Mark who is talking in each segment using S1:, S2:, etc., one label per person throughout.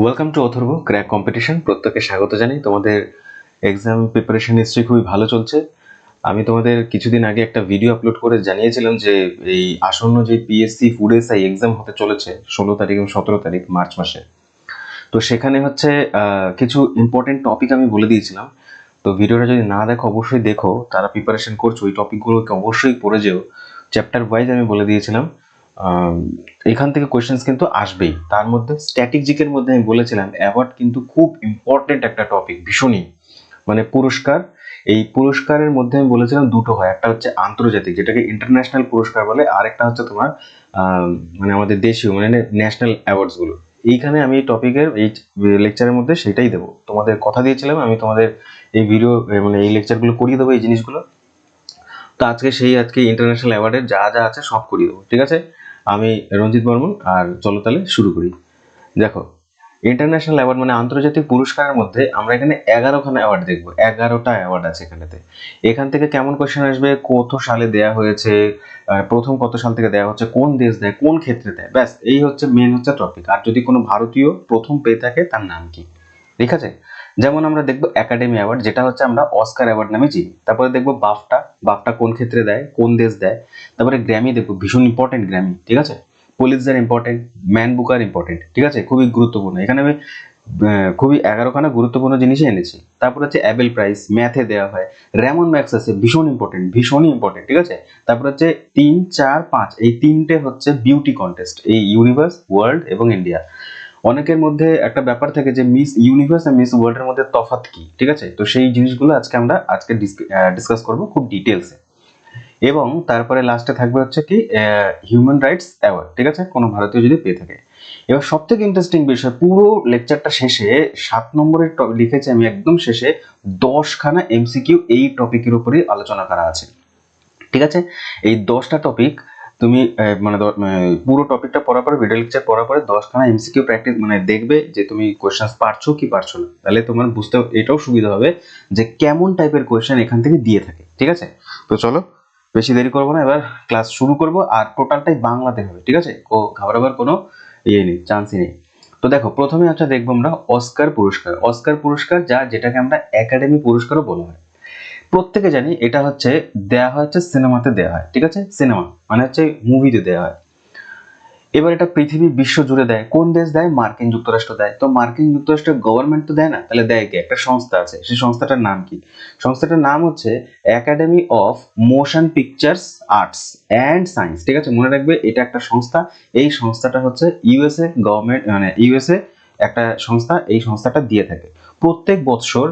S1: Welcome to Atharva crack competition প্রত্যেককে স্বাগত জানাই। তোমাদের এক্সাম প্রিপারেশন নিশ্চয়ই খুবই ভালো চলছে। আমি তোমাদের কিছুদিন আগে একটা ভিডিও আপলোড করে জানিয়েছিলাম যে এই আসন্ন যে পিএসসি ফুড এসআই এক্সাম হতে চলেছে, ষোলো তারিখ এবং সতেরো তারিখ মার্চ মাসে। তো সেখানে হচ্ছে কিছু ইম্পর্টেন্ট টপিক আমি বলে দিয়েছিলাম। তো ভিডিওটা যদি না দেখো, অবশ্যই দেখো। তারা প্রিপারেশন করছ। ওই টপিকগুলোকে অবশ্যই পড়ে যেও। চ্যাপ্টার ওয়াইজ আমি বলে দিয়েছিলাম। এখান থেকে কোয়েশ্চেন্স কিন্তু আসবেই। তার মধ্যে স্ট্র্যাটেজিকের মধ্যে আমি বলেছিলাম অ্যাওয়ার্ড কিন্তু খুব ইম্পর্টেন্ট একটা টপিক ভীষণই। মানে পুরস্কার, এই পুরস্কারের মধ্যে আমি বলেছিলাম দুটো হয়, একটা হচ্ছে আন্তর্জাতিক, যেটাকে ইন্টারন্যাশনাল পুরস্কার বলে, আর একটা হচ্ছে তোমার মানে আমাদের দেশীয় মানে ন্যাশনাল অ্যাওয়ার্ডসগুলো এইখানে আমি এই টপিকের এই লেকচারের মধ্যে সেটাই দেবো। তোমাদের কথা দিয়েছিলাম, আমি তোমাদের এই ভিডিও মানে এই লেকচারগুলো করিয়ে দেবো, এই জিনিসগুলো। তো আজকে সেই, আজকে ইন্টারন্যাশনাল অ্যাওয়ার্ডের যা যা আছে সব করিয়ে দেবো, ঠিক আছে? আমি রঞ্জিত বর্মন আর চলো তাহলে শুরু করি। দেখো ইন্টারন্যাশনাল অ্যাওয়ার্ড মানে আন্তর্জাতিক পুরস্কারের মধ্যে আমরা এখানে এগারোখানা অ্যাওয়ার্ড দেখব, এগারোটা অ্যাওয়ার্ড আছে এখানেতে। এখান থেকে কেমন কোয়েশ্চেন আসবে? কত সালে দেয়া হয়েছে? প্রথম কত সাল থেকে দেওয়া হচ্ছে? কোন দেশ দেয়? কোন ক্ষেত্রে দেয়? ব্যাস, এই হচ্ছে মেন হচ্ছে টপিক আর যদি কোনো ভারতীয় প্রথম পেয়ে থাকে, তার নাম কি? ঠিক আছে? যেমন আমরা দেখব একাডেমি অ্যাওয়ার্ড যেটা হচ্ছে আমরা অস্কার অ্যাওয়ার্ড নামে চিনি। তারপরে দেখব বাফটা বাফটা কোন ক্ষেত্রে দেয়, কোন দেশ দেয়। তারপরে গ্র্যামি দেখব, ভীষণ ইম্পর্টেন্ট গ্র্যামি ঠিক আছে? Pulitzer important man Booker important ঠিক আছে? খুবই গুরুত্বপূর্ণ। এখানে আমি খুবই এগারোখানা গুরুত্বপূর্ণ জিনিসই এনেছি। তারপর হচ্ছে অ্যাবেল প্রাইস ম্যাথে দেওয়া হয়। র্যামন ম্যাক্স আছে, ভীষণ ইম্পর্টেন্ট ভীষণই ইম্পর্টেন্ট ঠিক আছে? তারপর হচ্ছে তিন, চার, পাঁচ, এই তিনটে হচ্ছে বিউটি কন্টেস্ট এই ইউনিভার্স ওয়ার্ল্ড এবং ইন্ডিয়া অনেকের মধ্যে একটা ব্যাপার থাকে যে মিস ইউনিভার্স আর মিস ওয়ার্ল্ডের মধ্যে তফাৎ কি, ঠিক আছে? তো সেই জিনিসগুলো আজকে আমরা আজকে ডিসকাস করব খুব ডিটেলসে এবং তারপরে লাস্টে থাকবে হচ্ছে কি হিউম্যান রাইটস অ্যাওয়ার্ড ঠিক আছে? কোনো ভারতীয় যদি পেয়ে থাকে। এবার সব থেকে ইন্টারেস্টিং বিষয়, পুরো লেকচারটা শেষে সাত নম্বরের লিখেছি আমি একদম শেষে, দশখানা এমসিকিউ এই টপিকের উপরেই আলোচনা করা আছে। ঠিক আছে? এই দশটা টপিক তুমি মানে পুরো টপিকটা পড়ার পরে ভিডিও লেকচার পড়ার পরে দশখানা এমসিকিউ প্র্যাকটিস মানে দেখবে যে তুমি কোয়েশ্চেন পারছ কি পারছ না। তাহলে তোমার বুঝতে, এটাও সুবিধা হবে যে কেমন টাইপের কোয়েশ্চেন এখান থেকে দিয়ে থাকে, ঠিক আছে? তো চলো, বেশি দেরি করব না, এবার ক্লাস শুরু করব, আর টোটালটাই বাংলাতে হবে, ঠিক আছে? ও ঘাবড়াবার কোনো ইয়ে নেই চান্সই নেই। তো দেখো, প্রথমে একটা দেখব আমরা অস্কার পুরস্কার। অস্কার পুরস্কার যা, যেটাকে আমরা একাডেমি পুরস্কারও বলা হয়। প্রত্যেকে জানি এটা হচ্ছে দেয়া হয় হচ্ছে সিনেমাতে দেয়া হয়, ঠিক আছে? সিনেমা মানে হচ্ছে মুভিতে দেয়া হয়। এবার এটা পৃথিবী, বিশ্ব জুড়ে দেয়। কোন দেশ দেয়? মার্কিন যুক্তরাষ্ট্র দেয়। তো মার্কিন যুক্তরাষ্ট্রের গভর্নমেন্ট তো দেয় না? তাহলে দেয় কি? একটা সংস্থা আছে। সেই সংস্থাটার নাম কি? সংস্থাটার নাম হচ্ছে academy of motion pictures arts and science ঠিক আছে? মনে রাখবে, এটা একটা সংস্থা। এই সংস্থাটা হচ্ছে ইউএসএ গভর্নমেন্ট মানে ইউএসএ একটা সংস্থা। এই সংস্থাটা দিয়ে থাকে। প্রত্যেক বছর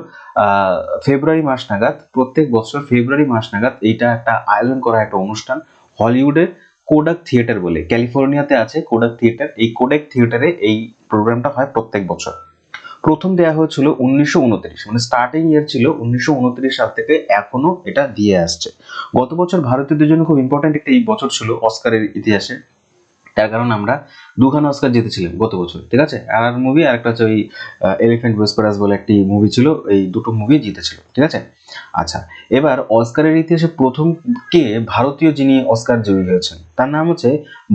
S1: ফেব্রুয়ারি মাস নাগাদ, প্রত্যেক বছর ফেব্রুয়ারি মাস নাগাদ এইটা একটা আয়োজন করা একটা অনুষ্ঠান হলিউডে কোডাক থিয়েটার বলে। ক্যালিফোর্নিয়াতে আছে কোডাক থিয়েটার। এই কোডাক থিয়েটারে এই প্রোগ্রামটা হয় প্রত্যেক বছর। প্রথম দেয়া হয়েছিল উনিশশো উনত্রিশ মানে স্টার্টিং ইয়ার ছিল উনিশশো উনত্রিশ সাল থেকে এখনও এটা দিয়ে আসছে। গত বছর ভারতীয়দের জন্য খুব ইম্পর্টেন্ট একটা এই বছর ছিল অস্কারের ইতিহাসে। তার কারণ আমরা দুখানা অস্কার জিতেছিলাম গত বছর, ঠিক আছে? আর আর মুভি আর একটা হচ্ছে ওই এলিফ্যান্ট ওয়েসপারাস বলে একটি মুভি ছিল, এই দুটো মুভি জিতেছিল, ঠিক আছে? আচ্ছা এবার অস্কারের ইতিহাসে প্রথম কে ভারতীয় যিনি অস্কার জয়ী হয়েছেন, তার নাম হচ্ছে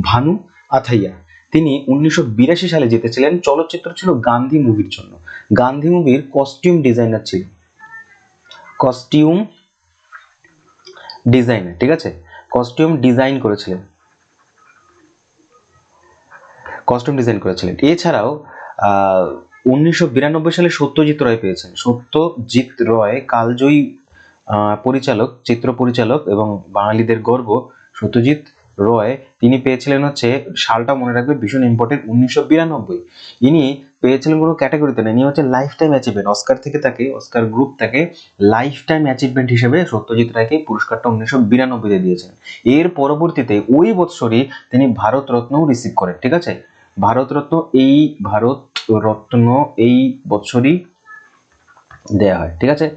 S1: ভানু আথাইয়া। তিনি উনিশশো বিরাশি সালে জিতেছিলেন, চলচ্চিত্র ছিল গান্ধী মুভির জন্য। গান্ধী মুভির কস্টিউম ডিজাইনার ছিল। কস্টিউম ডিজাইনার ঠিক আছে? কস্টিউম ডিজাইন করেছিলেন। কস্টিউম ডিজাইন করেছিলেন। এছাড়াও উনিশশো বিরানব্বই সালে সত্যজিৎ রায় পেয়েছেন। সত্যজিৎ রয় কালজয়ী পরিচালক, চিত্র পরিচালক এবং বাঙালিদের গর্ব সত্যজিৎ রয়। তিনি পেয়েছিলেন হচ্ছে, সালটা মনে রাখবে ভীষণ ইম্পর্টেন্ট উনিশশো বিরানব্বই। ইনি পেয়েছিলেন কোনো ক্যাটাগরিতে না, ইনি হচ্ছে লাইফ টাইম অ্যাচিভমেন্ট অস্কার থেকে তাকে অস্কার গ্রুপ তাকে লাইফ টাইম অ্যাচিভমেন্ট হিসেবে সত্যজিৎ রায়কে পুরস্কারটা উনিশশো বিরানব্বইতে দিয়েছেন। এর পরবর্তীতে ওই বৎসরই তিনি ভারত রত্নও রিসিভ করেন, ঠিক আছে? ভারত রত্ন, এই ভারত রত্ন এই বছরই দেয়া হয়, ঠিক আছে?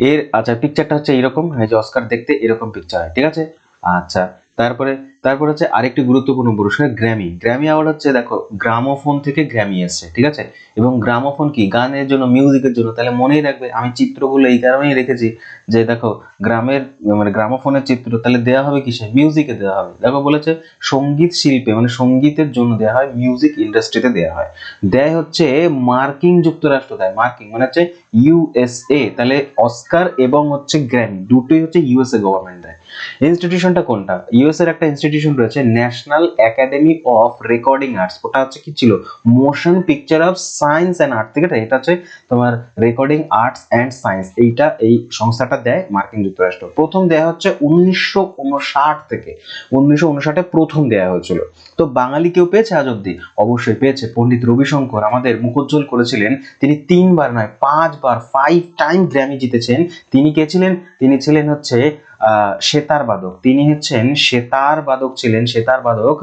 S1: এর আচ্ছা পিকচারটা হচ্ছে এরকম এই যে অস্কার দেখতে এরকম পিকচার হয়, ঠিক আছে? আচ্ছা তারপরে, তারপর হচ্ছে আরেকটি গুরুত্বপূর্ণ পুরস্কার গ্র্যামি গ্র্যামি অ্যাওয়ার্ড হচ্ছে, দেখো, গ্রামোফোন থেকে গ্র্যামি এসছে, ঠিক আছে? এবং গ্রামোফোন কি? গানের জন্য মিউজিকের জন্য। তাহলে মনেই রাখবে, আমি চিত্রগুলো এই কারণেই রেখেছি যে, দেখো, গ্রামের মানে গ্রামোফোনের চিত্র তাহলে দেওয়া হবে কিসে? মিউজিকে দেওয়া হবে। দেখো, বলেছে সংগীত শিল্পে মানে সঙ্গীতের জন্য দেওয়া হয় মিউজিক ইন্ডাস্ট্রিতে দেওয়া হয়। দেয় হচ্ছে মার্কিন যুক্তরাষ্ট্র, দেয় মার্কিন মানে হচ্ছে ইউএসএ তাহলে অস্কার এবং হচ্ছে গ্র্যামি দুটোই হচ্ছে ইউএসএ গভর্নমেন্ট দেয়। ইনস্টিটিউশনটা কোনটা? ইউএস এর একটা ইনস্টিটিউশন রয়েছে national academy of recording arts ওটা হচ্ছে কি ছিল? Motion picture of science and art ঠিক আছে এটা হচ্ছে তোমার রেকর্ডিং আর্টস অ্যান্ড সায়েন্স এইটা এই সংস্থাটা দেয় মার্কিন যুক্তরাষ্ট্র। প্রথম দেয়া হচ্ছে উনিশশো উনষাট থেকে। উনিশশো উনষাটে প্রথম দেয়া হয়েছিল। তো বাঙালি কেউ পেয়েছে আজ অব্দি অবশ্যই পেয়েছে। পণ্ডিত রবিশঙ্কর আমাদের মুখোজ্জ্বল করেছিলেন। তিনি তিনবার নয়, পাঁচবার ফাইভ টাইম গ্র্যামি জিতেছেন। তিনি কে ছিলেন? তিনি ছিলেন হচ্ছে সেতার বাদক। তিনি হচ্ছেন সেতার বাদক ছিলেন, সেতার বাদক।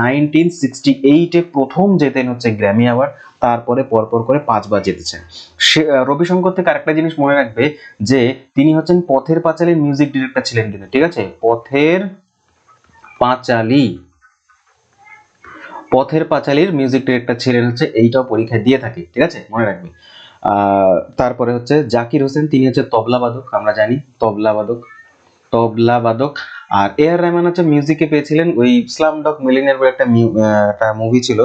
S1: নাইনটিন সিক্সটি এইটে প্রথম জেতেন হচ্ছে গ্র্যামি অ্যাওয়ার্ড তারপরে পরপর করে পাঁচবার জিতেছেন। সে রবিশঙ্কর থেকে আরেকটা জিনিস মনে রাখবে যে, তিনি হচ্ছেন পথের পাঁচালীর মিউজিক ডিরেক্টর ছিলেন কিন্তু, ঠিক আছে? পথের পাঁচালী। পথের পাঁচালীর মিউজিক ডিরেক্টর ছিলেন হচ্ছে, এইটাও পরীক্ষায় দিয়ে থাকে, ঠিক আছে? মনে রাখবে। তারপরে হচ্ছে জাকির হোসেন, তিনি হচ্ছে তবলা বাদক, আমরা জানি, তবলা বাদক। তবলা বাদক আর এ আর রহমান হচ্ছে মিউজিকে পেয়েছিলেন ওই ইসলাম ডক মিলিনের বলে একটা একটা মুভি ছিল।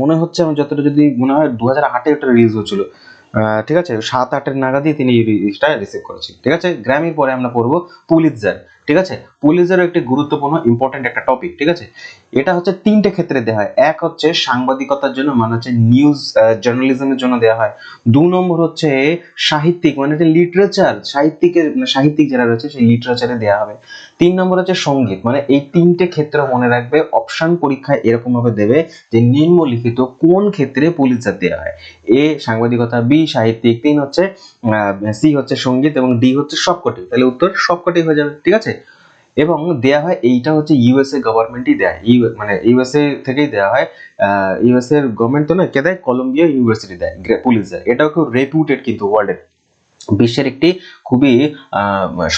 S1: মনে হচ্ছে আমার যতটা যদি মনে হয় দু হাজার আটে একটা রিলিজ হয়েছিল। ঠিক আছে? সাত আটের নাগাদই তিনি রিলিজটা রিসিভ করেছেন ঠিক আছে? গ্র্যামির পরে আমরা পড়ব পুলিৎজার ঠিক আছে? পুলিৎজারও একটি গুরুত্বপূর্ণ ইম্পর্টেন্ট একটা টপিক ঠিক আছে? এটা হচ্ছে তিনটে ক্ষেত্রে দেওয়া হয়। এক হচ্ছে সাংবাদিকতার জন্য মানে হচ্ছে নিউজ জার্নালিজমের জন্য দেওয়া হয়। দু নম্বর হচ্ছে সাহিত্যিক মানে হচ্ছে লিটারেচার সাহিত্যিকের মানে সাহিত্যিক যারা রয়েছে, সেই লিটারেচারে দেওয়া হবে। তিন নম্বর হচ্ছে সংগীত মানে এই তিনটে ক্ষেত্র মনে রাখবে অপশন পরীক্ষায় এরকম ভাবে দেবে যে নিম্নলিখিত কোন ক্ষেত্রে পুলিশার দেওয়া হয়। এ সাংবাদিকতা, বি সাহিত্যিক, তিন হচ্ছে সি হচ্ছে সংগীত এবং ডি হচ্ছে সবকটি। তাহলে উত্তর সবকটি হয়ে যাবে, ঠিক আছে? এবং দেয়া হয় এইটা হচ্ছে ইউএসএ গভর্নমেন্টই দেয়। মানে ইউএসএ থেকেই দেওয়া হয়। ইউএসএ গভর্নমেন্ট তো না কে দেয়? কলম্বিয়া ইউনিভার্সিটি দেয় পুলিশ দেয়। এটাও খুব রেপুটেড কিন্তু ওয়ার্ল্ডের বিশ্বের একটি খুবই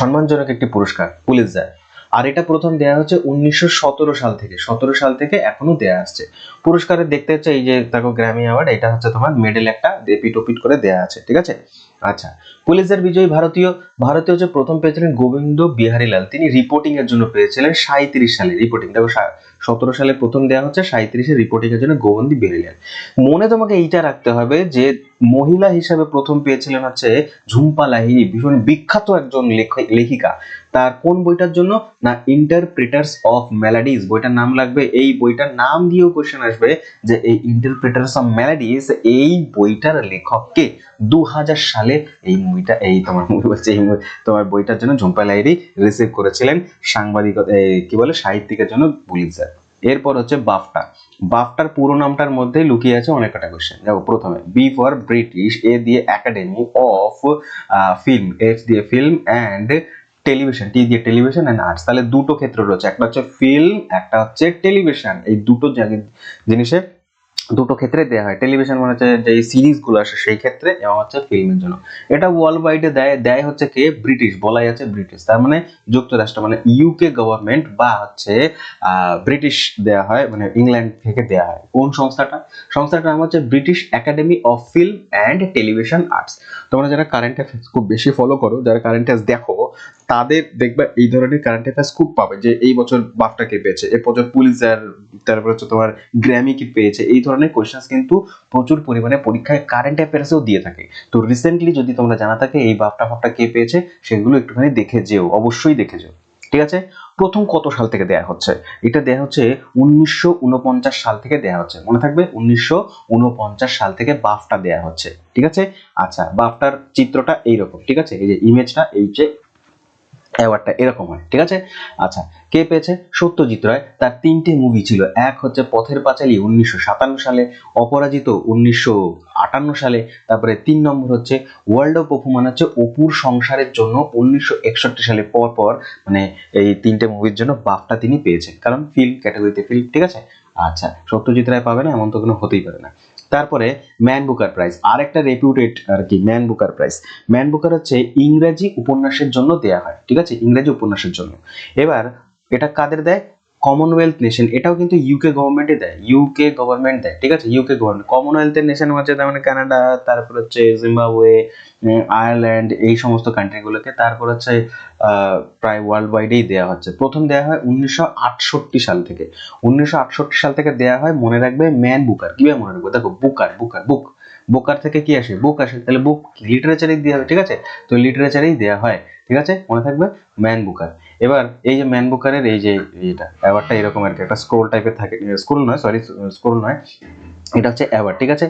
S1: সম্মানজনক একটি পুরস্কার পুলিশ দেয়। আর এটা প্রথম দেয়া হচ্ছে উনিশশো সতেরো সাল থেকে। সতেরো সাল থেকে এখনও দেয়া আসছে। পুরস্কারের দেখতে হচ্ছে এই যে, দেখো গ্র্যামি অ্যাওয়ার্ড এটা হচ্ছে তোমার মেডেল একটা এপিট ওপিট করে দেয়া আছে, ঠিক আছে? আচ্ছা পুলিশের বিজয়ী ভারতীয় ভারতীয় যে প্রথম পেয়েছিলেন গোবিন্দ বিহারীলাল, তিনি রিপোর্টিং এর জন্য পেয়েছিলেন সাঁত্রিশ সালে রিপোর্টিং দেখো সতেরো সালে প্রথম দেওয়া হচ্ছে সাঁত্রিশে রিপোর্টিং এর জন্য গোবিন্দ বিহারীলাল মনে তোমাকে এইটা রাখতে হবে যে, মহিলা হিসাবে প্রথম পেয়েছিলেন হচ্ছে ঝুম্পা লাহিড়ী, ভীষণ বিখ্যাত একজন লেখ- লেখিকা। তার কোন বইটার জন্য? না ইন্টারপ্রিটার্স অফ মেলাডিজ বইটার নাম লাগবে, এই বইটার নাম দিয়েও কোয়েশ্চেন আসবে যে, এই ইন্টারপ্রিটার্স অফ মেলাডিজ এই বইটার লেখককে দু হাজার সালে এই মুভিটা, এই তোমার মুভি বলছে এই তোমার বইটার জন্য ঝুম্পা লাহিড়ী রিসিভ করেছিলেন সাংবাদিকতা কি বলে, সাহিত্যিকের জন্য পুলিৎজার এরপর হচ্ছে বাফটা। বাফটার পুরো নামটার মধ্যে লুকিয়ে আছে অনেক কটা কোয়েশ্চেন দেখো, প্রথমে বি ফর ব্রিটিশ এ দিয়ে একাডেমি অফ ফিল্ম এফ দিয়ে ফিল্ম অ্যান্ড টেলিভিশন টি দিয়ে টেলিভিশন অ্যান্ড আর্টস তাহলে দুটো ক্ষেত্র রয়েছে, একটা হচ্ছে ফিল্ম একটা হচ্ছে টেলিভিশন এই দুটো জিনিসের জিনিসে দুটো ক্ষেত্রে দেওয়া হয়। টেলিভিশন মানে হচ্ছে যে সিরিজগুলো আসে সেই ক্ষেত্রে এবং হচ্ছে ফিল্মের জন্য। এটা ওয়ার্ল্ড ওয়াইডে দেয় দেয় হচ্ছে কে? ব্রিটিশ বলাই আছে ব্রিটিশ তার মানে যুক্তরাষ্ট্র মানে ইউকে গভর্নমেন্ট বা হচ্ছে ব্রিটিশ দেয়া হয় মানে ইংল্যান্ড থেকে দেয়া হয়। কোন সংস্থাটা? সংস্থাটার নাম হচ্ছে British academy of film and television arts তোমরা যারা কারেন্ট অ্যাফেয়ার্স খুব বেশি ফলো করো, যারা কারেন্ট অ্যাফেয়ার্স দেখো, তাদের দেখবে এই ধরনের কারেন্ট অ্যাফেয়ার্স খুব পাবে। যে এই বছর বাফটা কে পেয়েছে এর বছর পুলিশার তারপর হচ্ছে তোমার গ্র্যামি কি পেয়েছে, এই ধরনের কোয়েশ্চেন্স কিন্তু প্রচুর পরিমাণে পরীক্ষায় কারেন্ট অ্যাফেয়ার্সেও দিয়ে থাকে। তো রিসেন্টলি যদি তোমরা জানা থাকে, এই বাফটা ফাফটা কে পেয়েছে, সেগুলো একটুখানি দেখে যেও, অবশ্যই দেখে যেও। ঠিক আছে? প্রথম কত সাল থেকে দেয়া হচ্ছে? এটা দেয়া হচ্ছে উনিশশো উনপঞ্চাশ সাল থেকে দেয়া হচ্ছে। মনে থাকবে? উনিশশো উনপঞ্চাশ সাল থেকে বাফটা দেয়া হচ্ছে। ঠিক আছে? আচ্ছা বাফটার চিত্রটা এইরকম। ঠিক আছে? এই যে ইমেজটা এই যে অ্যাওয়ার্ডটা এরকম হয়, ঠিক আছে? আচ্ছা কে পেয়েছে? সত্যজিৎ রায়। তার তিনটে মুভি ছিল। এক হচ্ছে পথের পাঁচালী উনিশশো সাতান্ন সালে, অপরাজিত উনিশশো আটান্ন সালে, তারপরে তিন নম্বর হচ্ছে ওয়ার্ল্ড অফ অপু হচ্ছে অপুর সংসারের জন্য উনিশশো একষট্টি সালে পর পর মানে এই তিনটে মুভির জন্য বাফটা তিনি পেয়েছেন। কারণ ফিল্ম ক্যাটাগরিতে ফিল্ম ঠিক আছে? আচ্ছা সত্যজিৎ রায় পাবে না এমন তো কোনো হতেই পারে না। তারপরে ম্যান বুকার প্রাইজ আর একটা রেপিউটেড আর কি man Booker prize man Booker হচ্ছে ইংরেজি উপন্যাসের জন্য দেয়া হয়, ঠিক আছে? ইংরেজি উপন্যাসের জন্য। এবার এটা কাদের দেয়? কমনওয়েলথ নেশন এটাও কিন্তু ইউকে গভর্নমেন্টে দেয় ইউকে গভর্নমেন্ট দেয়, ঠিক আছে? ইউকে গভর্নমেন্ট কমনওয়েলথের নেশনের মধ্যে তার মানে কানাডা তারপর হচ্ছে জিম্বাবুয়ে আয়ারল্যান্ড এই সমস্ত কান্ট্রিগুলোকে তারপর হচ্ছে প্রায় ওয়ার্ল্ড ওয়াইডেই দেওয়া হচ্ছে। প্রথম দেওয়া হয় উনিশশো আটষট্টি সাল থেকে। উনিশশো আটষট্টি সাল থেকে দেওয়া হয়, মনে রাখবে ম্যান বুকার কীভাবে মনে রাখবে? দেখো বুকার বুকার বুক বুকার থেকে কি আসে? বুক আসে। তাহলে বুক লিটারেচারেই দেওয়া হবে ঠিক আছে? তো লিটারেচারেই দেওয়া হয়, ঠিক আছে? মনে থাকবে? ম্যান বুকার এবার এই যে ম্যান বুকারের এই যে এটা অ্যাওয়ার্ডটা এরকম আর কি, একটা স্ক্রোল টাইপের থাকে। স্ক্রোল নয় সরি স্ক্রোল নয়। এটা হচ্ছে অ্যাওয়ার্ড ঠিক আছে?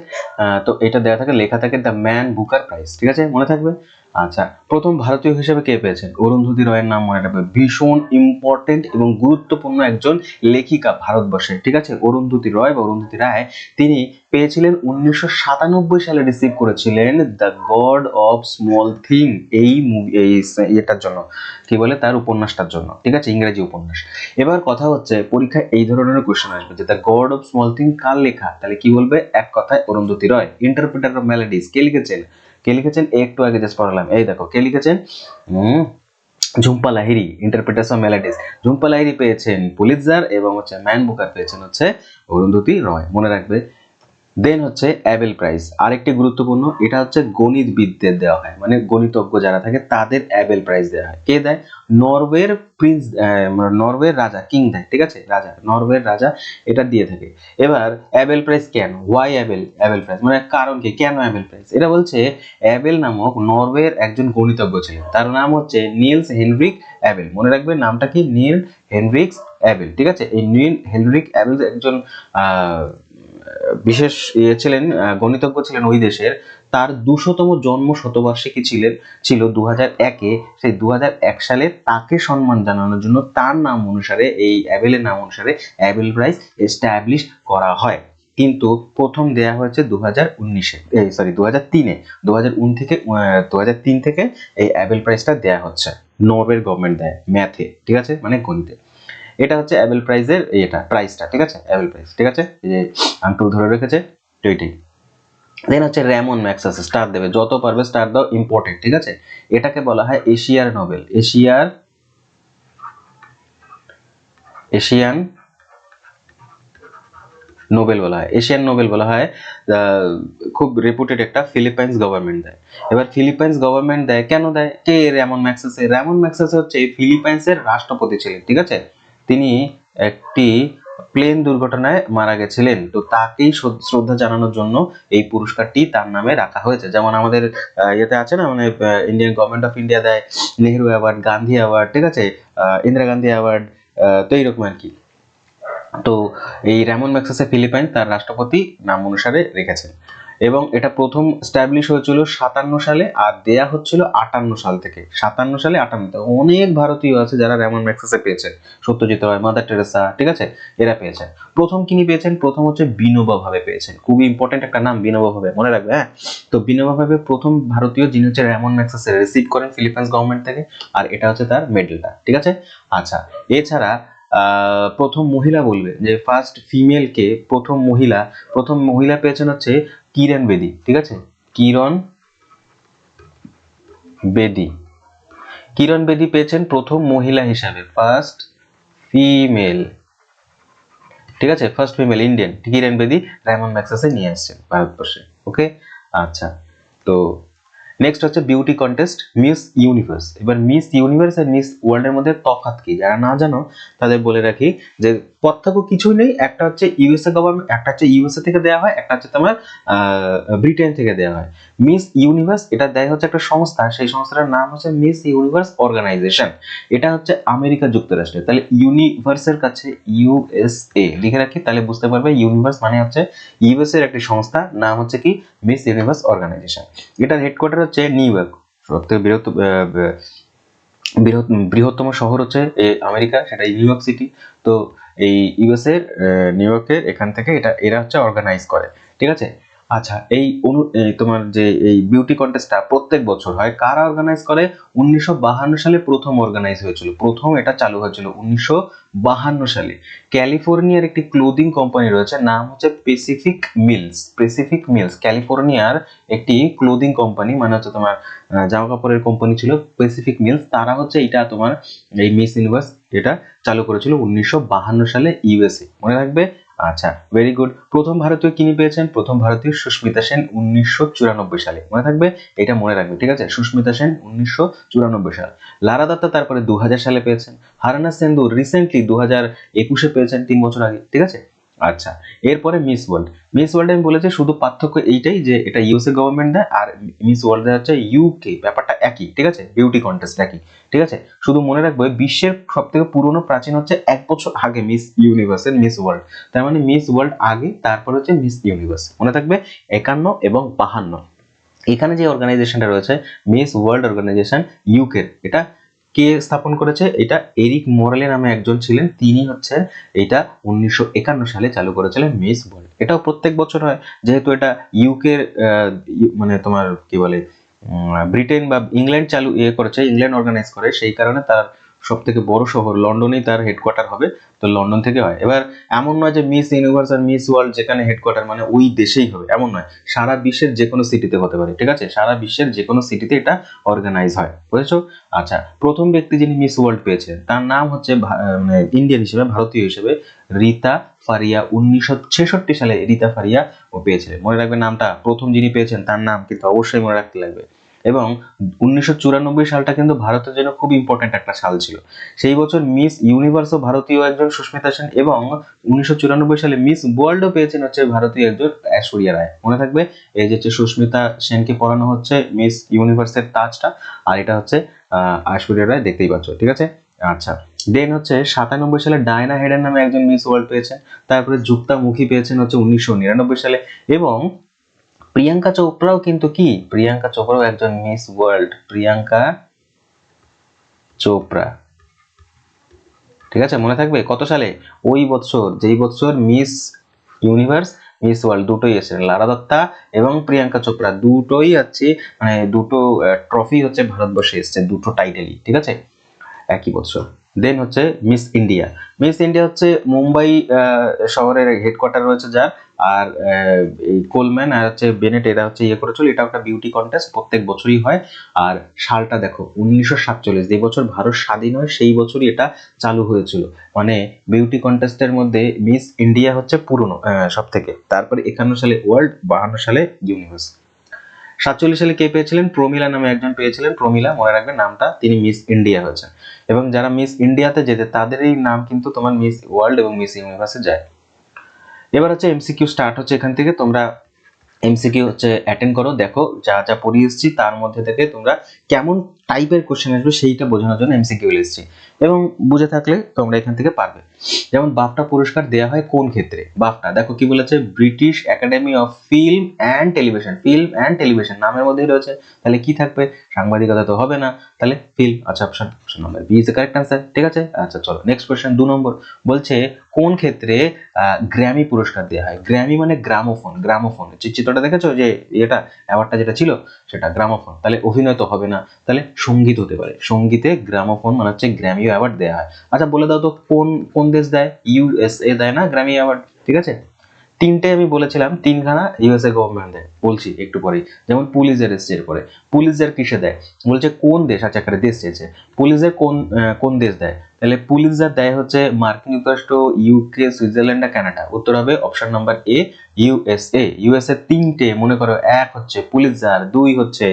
S1: তো এটা দেওয়া থাকে, লেখা থাকে দ্য ম্যান বুকার প্রাইজ ঠিক আছে? মনে থাকবে? আচ্ছা প্রথম ভারতীয় হিসেবে কে পেয়েছেন? অরুন্ধতী রয়ের নাম মনে রাখবে ভীষণ ইম্পর্টেন্ট এবং গুরুত্বপূর্ণ একজন লেখিকা ভারতবর্ষে। ঠিক আছে? অরুন্ধতী রয় বা অরুন্ধতী রায়, তিনি পেয়েছিলেন উনিশশো সাতানব্বই সালে রিসিভ করেছিলেন the God of small thing এই মুভি এই ইয়েটার জন্য। কি বলে? তার উপন্যাসটার জন্য। ঠিক আছে? ইংরেজি উপন্যাস। এবার কথা হচ্ছে, পরীক্ষায় এই ধরনের কোশ্চেন আসবে যে the god of small thing কার লেখা? তাহলে কি বলবে? এক কথায় Arundhati Roy interpreter of melodies কে লিখেছেন? কে লিখেছেন? একটু আগে জাস্ট পড়ালাম। এই দেখো, কে লিখেছেন? ঝুম্পা লাহিরি ইন্টারপ্রিটেশন মেলাডিস ঝুম্পা লাহিরি পেয়েছেন পুলিৎজার এবং হচ্ছে ম্যান বুকার পেয়েছেন হচ্ছে অরুন্ধতী রয়। মনে রাখবে দেন হচ্ছে অ্যাবেল প্রাইজ আরেকটি গুরুত্বপূর্ণ, এটা হচ্ছে গণিতবিদদের দেওয়া হয়। মানে গণিতজ্ঞ যারা থাকে, তাদের অ্যাবেল প্রাইজ দেওয়া হয়। কে দেয়? নরওয়ের প্রিন্স নরওয়ের রাজা কিং দেয়, ঠিক আছে? রাজা, নরওয়ের রাজা এটা দিয়ে থাকে। এবার অ্যাবেল প্রাইজ কেন? ওয়াই অ্যাবেল অ্যাবেল প্রাইজ মানে কারণ কি? কেন অ্যাবেল প্রাইজ এটা বলছে অ্যাবেল নামক নরওয়ের একজন গণিতজ্ঞ ছিলেন। তার নাম হচ্ছে নিলস হেনরিক অ্যাবেল মনে রাখবে, নামটা কি? নীল হেনরিক্স অ্যাবেল ঠিক আছে? এই নীল হেনরিক অ্যাবেল একজন বিশেষ ইয়ে ছিলেন গণিতজ্ঞ ছিলেন ওই দেশের। তার দুশোতম জন্ম শতবার্ষিকী ছিলেন, ছিল দু হাজার একে। সেই দু সালে তাকে সম্মান জানানোর জন্য তার নাম অনুসারে, এই অ্যাবেলের নাম অনুসারে অ্যাবেল প্রাইজ এস্টাবলিশ করা হয়। কিন্তু প্রথম দেয়া হয়েছে দু হাজার উনিশে এই সরি দু হাজার তিনে। দু হাজার উন থেকে দু হাজার তিন থেকে এই অ্যাবেল প্রাইজটা দেয়া হচ্ছে। নরওয়ের গভর্নমেন্ট দেয় ম্যাথে ঠিক আছে? মানে গণিতে। এটা হচ্ছে অ্যাবেল প্রাইজের এটা প্রাইসটা ঠিক আছে? অ্যাবেল প্রাইস ঠিক আছে? এই যে আঙ্কেল ধরে রেখেছে, তো এটাই। দেন হচ্ছে র্যামন ম্যাক্সাস স্টার দেবে, যত পারবে স্টার দাও ইম্পর্টেন্ট ঠিক আছে? এটাকে বলা হয় এশিয়ার নোবেল, এশিয়ার, এশিয়ান নোবেল বলা হয়, এশিয়ান নোবেল বলা হয় খুব রেপুটেড একটা ফিলিপাইন্স গভর্নমেন্ট দেয়। এবার ফিলিপাইন্স গভর্নমেন্ট দেয়, কেন দেয়? কে র্যামন ম্যাক্সাসে র্যামন ম্যাক্সাস হচ্ছে ফিলিপাইন্সের রাষ্ট্রপতি ছিলেন, ঠিক আছে? তিনি একটি প্লেন দুর্ঘটনায় মারা গেছিলেন। তো তাকেই শ্রদ্ধা জানানোর জন্য এই পুরস্কারটি তার নামে রাখা হয়েছে। যেমন আমাদের ইয়েতে আছে না মানে ইন্ডিয়ান গভর্নমেন্ট অফ ইন্ডিয়া দেয় নেহরু অ্যাওয়ার্ড গান্ধী অ্যাওয়ার্ড ঠিক আছে? ইন্দিরা গান্ধী অ্যাওয়ার্ড তো এইরকম আর কি। তো এই র্যামন ম্যাক্সাসে ফিলিপাইন তার রাষ্ট্রপতি নাম অনুসারে রেখেছেন। এবং এটা প্রথম স্ট্যাবলিশ হয়েছিল সাতান্ন সালে আর দেয়া হচ্ছিল আটান্ন সাল থেকে। সাতান্ন সালে আটান্ন অনেক ভারতীয় আছে যারা র্যামন ম্যাক্সাসে পেয়েছেন সত্যজিৎ রায়, মাদার টেরেসা, ঠিক আছে? এরা পেয়েছেন প্রথম কিনি পেয়েছেন? প্রথম হচ্ছে বিনোবা ভাবে পেয়েছেন। খুবই ইম্পর্টেন্ট একটা নাম, বিনোবা ভাবে, মনে রাখবে হ্যাঁ? তো বিনোবা ভাবে প্রথম ভারতীয় যিনি হচ্ছে র্যামন ম্যাক্সাসে রিসিভ করেন ফিলিপাইন্স গভর্নমেন্ট থেকে, আর এটা হচ্ছে তার মেডেলটা ঠিক আছে? আচ্ছা এছাড়া প্রথম মহিলা বলবে যে ফার্স্ট ফিমেলকে প্রথম মহিলা প্রথম মহিলা পেয়েছেন হচ্ছে কিরণ বেদি, ঠিক আছে? কিরণ বেদি। কিরণ বেদি পেয়েছেন প্রথম মহিলা হিসাবে ফার্স্ট ফিমেল ঠিক আছে? ফার্স্ট ফিমেল ইন্ডিয়ান কিরণ বেদি রায়মন ম্যাক্সাসে নিয়ে আসছেন ভারতবর্ষে। ওকে আচ্ছা। তো নেক্সট হচ্ছে বিউটি কন্টেস্ট মিস ইউনিভার্স এবার মিস ইউনিভার্স আর মিস ওয়ার্ল্ডের মধ্যে তফাৎ কি? যারা না জানো, তাদের বলে রাখি যে পার্থক্য কিছুই নেই, একটা হচ্ছে ইউএসএ গভর্নমেন্ট একটা হচ্ছে ইউএসএ থেকে দেওয়া হয়, একটা হচ্ছে তোমার ব্রিটেন থেকে দেওয়া হয়। মিস ইউনিভার্স এটা দেয় হচ্ছে একটা সংস্থা, সেই সংস্থাটার নাম হচ্ছে মিস ইউনিভার্স অর্গানাইজেশন এটা হচ্ছে আমেরিকা যুক্তরাষ্ট্রে তাহলে ইউনিভার্সের কাছে ইউএসএ লিখে রাখি, তাহলে বুঝতে পারবে ইউনিভার্স মানে হচ্ছে ইউএস এর একটি সংস্থা, নাম হচ্ছে কি? মিস ইউনিভার্স অর্গানাইজেশন এটার হেডকোয়ার্টার হচ্ছে নিউ ইয়র্ক সবথেকে আহ, বৃহৎ বৃহত্তম শহর হচ্ছে আমেরিকা সেটা নিউ ইয়র্ক সিটি। তো এই ইউএসএর নিউ ইয়র্কের এখান থেকে এটা এরা হচ্ছে অর্গানাইজ করে। ঠিক আছে? আচ্ছা এই অনু তোমার যে এই বিউটি কন্টেস্টটা প্রত্যেক বছর হয়, কারা অর্গানাইজ করে? উনিশশো সালে প্রথম অর্গানাইজ হয়েছিল। প্রথম এটা চালু হয়েছিল উনিশশো সালে। ক্যালিফোর্নিয়ার একটি ক্লোদিং কোম্পানি রয়েছে, নাম হচ্ছে পেসিফিক মিলস পেসিফিক মিলস ক্যালিফোর্নিয়ার একটি ক্লোদিং কোম্পানি মানে হচ্ছে তোমার জামা কাপড়ের কোম্পানি ছিল পেসিফিক মিলস তারা হচ্ছে এটা তোমার, এই মিস ইউনিভার্স এটা চালু করেছিল উনিশশো সালে ইউএসএ মনে রাখবে আচ্ছা ভেরি গুড প্রথম ভারতীয় কিনি পেয়েছেন? প্রথম ভারতীয় সুস্মিতা সেন উনিশশো চুরানব্বই সালে। মনে থাকবে? এটা মনে রাখবে, ঠিক আছে? সুস্মিতা সেন উনিশশো চুরানব্বই সাল। লারা দত্তা তারপরে দু হাজার সালে পেয়েছেন। হারানা সেন্দু রিসেন্টলি দু হাজার একুশে পেয়েছেন, তিন বছর আগে, ঠিক আছে? আচ্ছা এরপরে মিস ওয়ার্ল্ড মিস ওয়ার্ল্ড আমি বলেছি শুধু পার্থক্য এইটাই যে এটা ইউএসএ গভর্নমেন্ট দেয় আর মিস ওয়ার্ল্ড দেয় হচ্ছে ইউকে ব্যাপারটা একই, ঠিক আছে? বিউটি কন্টেস্ট একই, ঠিক আছে? শুধু মনে রাখবে বিশ্বের সব থেকে পুরনো প্রাচীন হচ্ছে এক বছর আগে মিস ইউনিভার্স ইউনিভার্সের মিস ওয়ার্ল্ড তার মানে মিস ওয়ার্ল্ড আগে, তারপর হচ্ছে মিস ইউনিভার্স মনে থাকবে একান্ন এবং বাহান্ন। এখানে যে অর্গানাইজেশনটা রয়েছে মিস ওয়ার্ল্ড অর্গানাইজেশন ইউকের এটা কে স্থাপন করেছে? এটা এরিক মোরালে নামে একজন ছিলেন। তিনি হচ্ছে এটা উনিশশো একান্ন সালে চালু করেছিলেন মিস ওয়ার্ল্ড। এটাও প্রত্যেক বছর হয়। যেহেতু এটা ইউকের মানে তোমার কি বলে ব্রিটেন বা ইংল্যান্ড চালু ইয়ে করেছে, ইংল্যান্ড অর্গানাইজ করে, সেই কারণে তার সব থেকে বড় শহর, লন্ডনেই তার হেডকোয়ার্টার হবে, তো লন্ডন থেকে হয়। এবার এমন নয় যে মিস ইউনিভার্স আর মিস ওয়ার্ল্ড যেখানে হেডকোয়ার্টার মানে ওই দেশেই হবে, এমন নয়। সারা বিশ্বের যে কোনো সিটিতে হতে পারে, ঠিক আছে? সারা বিশ্বের যে কোনো সিটিতে এটা অর্গানাইজ হয়, বুঝেছ? আচ্ছা প্রথম ব্যক্তি যিনি মিস ওয়ার্ল্ড পেয়েছেন তার নাম হচ্ছে মানে ইন্ডিয়ান হিসেবে, ভারতীয় হিসেবে রীতা ফারিয়া, উনিশশো ছেষট্টি সালে রীতা ফারিয়া ও পেয়েছিলেন মনে রাখবে নামটা, প্রথম যিনি পেয়েছেন তার নাম কিন্তু অবশ্যই মনে রাখতে লাগবে। এবং উনিশশো চুরানব্বই সালটা কিন্তু ভারতের জন্য খুব ইম্পর্ট্যান্ট একটা সাল ছিল। সেই বছর মিস ইউনিভার্সও ভারতীয় একজন সুস্মিতা সেন এবং উনিশশো চুরানব্বই সালে মিস ওয়ার্ল্ডও পেয়েছেন হচ্ছে ভারতীয় একজন ঐশ্বরিয়া রায়। মনে থাকবে, এই যে হচ্ছে সুস্মিতা সেনকে পড়ানো হচ্ছে মিস ইউনিভার্সের তাজটা, আর এটা হচ্ছে ঐশ্বরিয়া রায়, দেখতেই পাচ্ছ, ঠিক আছে? আচ্ছা দেন হচ্ছে সাতানব্বই সালে ডায়না হেডেন নামে একজন মিস ওয়ার্ল্ড পেয়েছেন, তারপরে যুক্তা মুখী পেয়েছেন হচ্ছে উনিশশো নিরানব্বই সালে এবং প্রিয়াঙ্কা চোপড়াও কিন্তু কি? প্রিয়াঙ্কা চোপড়াও একজন মিস ওয়ার্ল্ড প্রিয়াঙ্কা চোপড়া। ঠিক আছে, মনে থাকবে? কত সালে? ওই বছর যেই বছর মিস ইউনিভার্স মিস ওয়ার্ল্ড দুটোই এসেছে, লারা দত্তা এবং প্রিয়াঙ্কা চোপড়া। দুটোই আছে মানে দুটো ট্রফি হচ্ছে ভারতবর্ষে এসেছে, দুটো টাইটেলই ঠিক আছে? একই বছর দেন হচ্ছে মিস ইন্ডিয়া মিস ইন্ডিয়া হচ্ছে মুম্বাই শহরের হেডকোয়ার্টার রয়েছে যার। আর এই কোলম্যান আর হচ্ছে বেনেট, এরা হচ্ছে ইয়ে করেছিল, এটা একটা বিউটি কন্টেস্ট, প্রত্যেক বছরই হয়। আর সালটা দেখো, উনিশশো সাতচল্লিশ, যে বছর ভারত স্বাধীন হয়, সেই বছরই এটা চালু হয়েছিল। মানে বিউটি কন্টেস্টের মধ্যে মিস ইন্ডিয়া হচ্ছে পুরনো সব থেকে তারপরে একান্ন সালে ওয়ার্ল্ড, বাহান্ন সালে ইউনিভার্স। সাতচল্লিশ সালে কে পেয়েছিলেন? প্রমিলা নামে একজন পেয়েছিলেন, প্রমিলা, মনে রাখবেন নামটা, তিনি মিস ইন্ডিয়া হয়েছেন। এবং যারা মিস ইন্ডিয়াতে যেতে, তাদেরই নাম কিন্তু তোমার মিস ওয়ার্ল্ড এবং মিস ইউনিভার্সে যায়। এবার হচ্ছে এমসিকিউ স্টার্ট হচ্ছে এখান থেকে। তোমরা এমসিকিউ হচ্ছে অ্যাটেন্ড করো, দেখো যা যা পড়িয়ে এসেছি, তার মধ্যে থেকে তোমরা কেমন টাইপের কোশ্চেন আসবে সেইটা বোঝানোর জন্য এমসিকিউ এসেছি। এবং বুঝে থাকলে তোমরা এখান থেকে পারবে। যেমন বাফটা পুরস্কার দেওয়া হয় কোন ক্ষেত্রে? বাফটা, দেখো কি বলেছে? British academy of film and television film and television নামের মধ্যেই রয়েছে। তাহলে কি থাকবে? সাংবাদিকতা তো হবে না। তাহলে ফিল্ম আচ্ছা option option number B is the correct answer ঠিক আছে? আচ্ছা চলো নেক্সট কোয়েশ্চেন দু নম্বর। বলছে, কোন ক্ষেত্রে গ্র্যামি পুরস্কার দেওয়া হয়? গ্র্যামি মানে গ্রামোফোন গ্রামোফোন চিত্রটা দেখেছ, যে এটা অ্যাওয়ার্ডটা যেটা ছিল, সেটা গ্রামোফোন তাহলে অভিনয় তো হবে না। তাহলে সংগীত হতে পারে। সঙ্গীতে গ্রামোফোন মানে হচ্ছে গ্র্যামি অ্যাওয়ার্ড দেওয়া হয়। আচ্ছা বলে দাও তো, কোন কোন দেশ দেয় ইউএসএ দেয় না গ্র্যামি অ্যাওয়ার্ড ঠিক আছে? তিনটে আমি বলেছিলাম, তিনখানা ইউএসএ গভর্নমেন্ট দেয়, বলছি একটু পরেই। যেমন পুলিশের এসছে এরপরে। পুলিশের কিসে দেয়? বলছে কোন দেশ আচ্ছা একটা দেশ চেয়েছে পুলিশের কোন কোন দেশ দেয়? তাহলে পুলিশার দেয় হচ্ছে মার্কিন যুক্তরাষ্ট্র ইউকে সুইজারল্যান্ড আর কানাডা উত্তর হবে option number A USA USA তিনটে, মনে করো, এক হচ্ছে পুলিশার, দুই হচ্ছে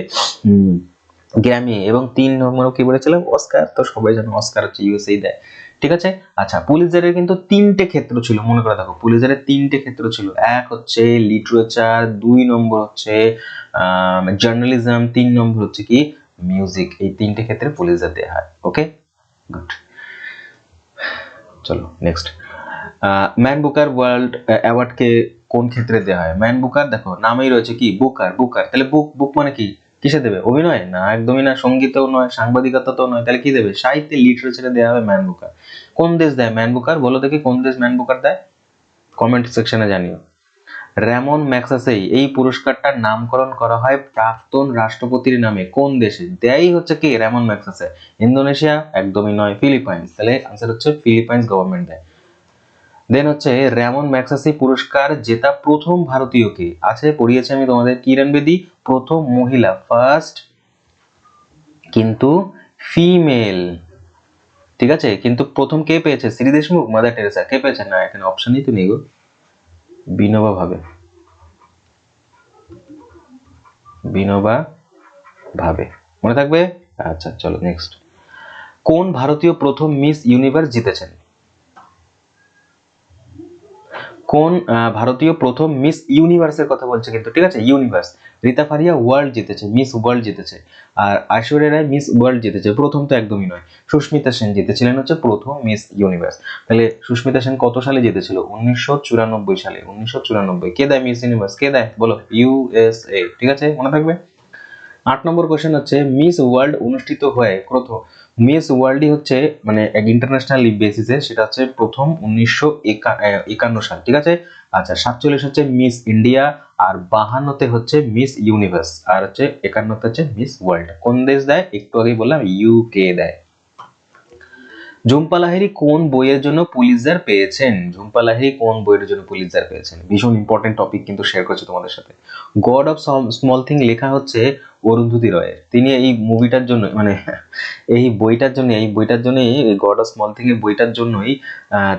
S1: গ্র্যামি এবং তিন নম্বর কি বলেছিলাম? অস্কার। তো সবাই জানো অস্কার হচ্ছে ইউএসএ দেয়। ঠিক আছে? আচ্ছা পুলিশারের কিন্তু তিনটে ক্ষেত্র ছিল, মনে করে দেখো পুলিশারের তিনটে ক্ষেত্র ছিল। এক হচ্ছে লিটারেচার দুই নম্বর হচ্ছে জার্নালিজম তিন নম্বর হচ্ছে কি? মিউজিক এই তিনটে ক্ষেত্রে পুলিশার দেওয়া হয় ওকে গুড চলো নেক্সট ম্যান বুকার ওয়ার্ল্ড অ্যাওয়ার্ডকে কোন ক্ষেত্রে দেওয়া হয়? ম্যান বুকার দেখো, নামেই রয়েছে কি? বুকার বুকার তাহলে বুক বুক মানে কি? কিসে দেবে? অভিনয়? না, একদমই না, সঙ্গীতেও নয় সাংবাদিকতা তো নয়। তাহলে কি দেবে? সাহিত্যে লিটারেচারে দেওয়া হবে ম্যান বুকার কোন দেশ দেয় ম্যান বুকার বলো দেখি কোন দেশ ম্যান বুকার দেয়? কমেন্ট সেকশনে জানিও। র্যামন ম্যাক্সাসেই এই পুরস্কারটার নামকরণ করা হয় প্রাক্তন রাষ্ট্রপতির নামে। কোন দেশে? দেয়ই হচ্ছে কি? Ramon Magsaysay. ইন্দোনেশিয়া? একদমই নয়, ফিলিপাইন্স। তাহলে আনসার হচ্ছে ফিলিপাইন্স গভর্নমেন্ট দেয়। দেন হচ্ছে র্যামন ম্যাক্সাসি পুরস্কার জেতা প্রথম ভারতীয় কে আছে, পড়িয়েছি আমি তোমাদের কিরণ বেদি প্রথম মহিলা ফার্স্ট কিন্তু ফিমেল ঠিক আছে? কিন্তু প্রথম কে পেয়েছে? শ্রী দেশমুখ মাদার টেরেসা কে পেয়েছে? না, এখানে অপশনই তো নেই গো। বিনোবা ভাবে। বিনোবা ভাবে। মনে থাকবে? আচ্ছা চলো নেক্সট কোন ভারতীয় প্রথম মিস ইউনিভার্স জিতেছেন? কোন ভারতীয় প্রথম মিস ইউনিভার্সের কথা বলছে কিন্তু, ঠিক আছে? ইউনিভার্স। রীতা ফারিয়া ওয়ার্ল্ড জিতেছে, মিস ওয়ার্ল্ড জিতেছে। আর ঐশ্বর্যা রায় মিস ওয়ার্ল্ড জিতেছে, প্রথম তো একদমই নয়। সুস্মিতা সেন জিতেছিলেন হচ্ছে প্রথম মিস ইউনিভার্স। তাহলে সুস্মিতা সেন কত সালে জিতেছিল? উনিশশো চুরানব্বই সালে, উনিশশো চুরানব্বই। কে দেয় মিস ইউনিভার্স? কে দেয়? বলো ইউএসএ ঠিক আছে? মনে থাকবে? আট নম্বর কোশ্চেন হচ্ছে মিস ওয়ার্ল্ড অনুষ্ঠিত হয়ে প্রথম মিস ওয়ার্ল্ডই হচ্ছে মানে এক ইন্টারন্যাশনাল বেসিসে সেটা হচ্ছে প্রথম উনিশশো একান্ন সাল, ঠিক আছে? আচ্ছা সাতচল্লিশ হচ্ছে মিস ইন্ডিয়া আর বাহান্নতে হচ্ছে মিস ইউনিভার্স আর হচ্ছে একান্নতে হচ্ছে মিস ওয়ার্ল্ড কোন দেশ দেয়? একটু আগেই বললাম ইউকে দেয়। ঝুম্পা লাহিড়ী কোন বইয়ের জন্য পুলিজার পেয়েছেন? ঝুম্পা লাহিড়ী কোন বইয়ের জন্য পুলিজার পেয়েছেন? ভীষণ ইম্পর্টেন্ট টপিক কিন্তু শেয়ার করছি তোমাদের সাথে। গড অফ স্মল থিং লেখা হচ্ছে অরুন্ধতী রয়ের তিনি এই মুভিটার জন্য মানে এই বইটার জন্য এই বইটার জন্যই গড অফ স্মল থিং এর বইটার জন্যই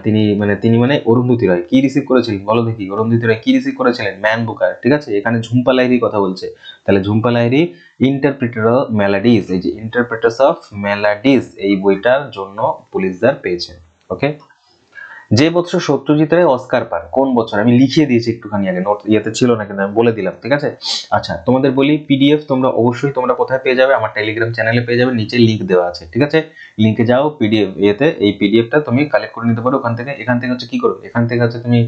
S1: তিনি মানে তিনি মানে অরুন্ধতি রয়। কি রিসিভ করেছিলেন? বলো দেখি অরুন্ধতি রয় কি রিসিভ করেছিলেন? ম্যান বুকার ঠিক আছে? এখানে ঝুম্পা লাহিড়ির কথা বলছে। তাহলে ঝুম্পা লাহিড়ি ইন্টারপ্রিটার মেলাডিজ এই যে ইন্টারপ্রিটার্স অফ মেলাডিজ এই বইটার জন্য পুলিশদার পেয়েছেন ওকে যে বছর সত্যজিৎ রায় অস্কার পান, কোন বছর? আমি লিখিয়ে দিয়েছি একটুখানি আগে, নোট ইয়েতে ছিল না, কিন্তু আমি বলে দিলাম, ঠিক আছে? আচ্ছা তোমাদের বলি পিডিএফ তোমরা অবশ্যই তোমরা কোথায় পেয়ে যাবে? আমার টেলিগ্রাম চ্যানেলে পেয়ে যাবে, নিচে লিঙ্ক দেওয়া আছে, ঠিক আছে? লিঙ্কে যাও পিডিএফ ইয়েতে, এই পিডিএফটা তুমি কালেক্ট করে নিতে পারো ওখান থেকে। এখান থেকে হচ্ছে কি করবে? এখান থেকে হচ্ছে তুমি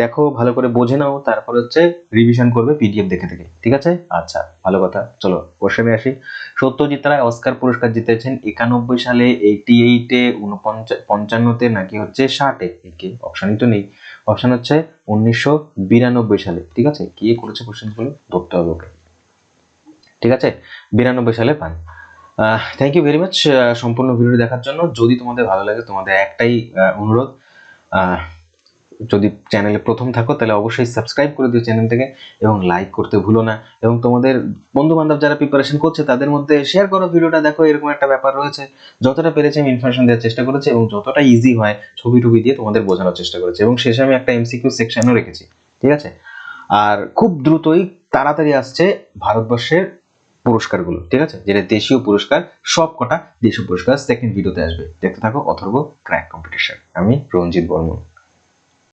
S1: দেখো, ভালো করে বোঝে নাও, তারপর হচ্ছে রিভিশন করবে পিডিএফ দেখে দেখে, ঠিক আছে? আচ্ছা ভালো কথা, চলো কোশ্চেনে আসি। সত্যজিৎ রায় অস্কার পুরস্কার জিতেছেন একানব্বই সালে এইটি এইটে উনপঞ্চাশ পঞ্চান্নতে নাকি হচ্ছে ষাটে কি? অপশনই তো নেই। অপশন হচ্ছে উনিশশো বিরানব্বই সালে, ঠিক আছে? কি করেছে কোশ্চেনগুলো ধরতে হবে ওকে ঠিক আছে? বিরানব্বই সালে পান। থ্যাংক ইউ ভেরি মাচ সম্পূর্ণ ভিডিও দেখার জন্য। যদি তোমাদের ভালো লাগে, তোমাদের একটাই অনুরোধ। যদি চ্যানেলে প্রথম থাকো, তাহলে অবশ্যই সাবস্ক্রাইব করে দিও চ্যানেলটাকে এবং লাইক করতে ভুলো না। এবং তোমাদের বন্ধু বান্ধব যারা প্রিপারেশন করছে, তাদের মধ্যে শেয়ার করো ভিডিওটা, দেখো এরকম একটা ব্যাপার রয়েছে। যতটা পেরেছি আমি ইনফরমেশন দেওয়ার চেষ্টা করেছি এবং যতটা ইজি হয় ছবি টুবি দিয়ে তোমাদের বোঝানোর চেষ্টা করেছি। এবং শেষে আমি একটা এমসিকিউ সেকশনও রেখেছি, ঠিক আছে? আর খুব দ্রুতই তাড়াতাড়ি আসছে ভারতবর্ষের পুরস্কারগুলো, ঠিক আছে? যেটা দেশীয় পুরস্কার সব কটা দেশীয় পুরস্কার সেকেন্ড ভিডিওতে আসবে। দেখতে থাকো, অথর্ব ক্র্যাক কম্পিটিশন আমি রঞ্জিত বর্মন।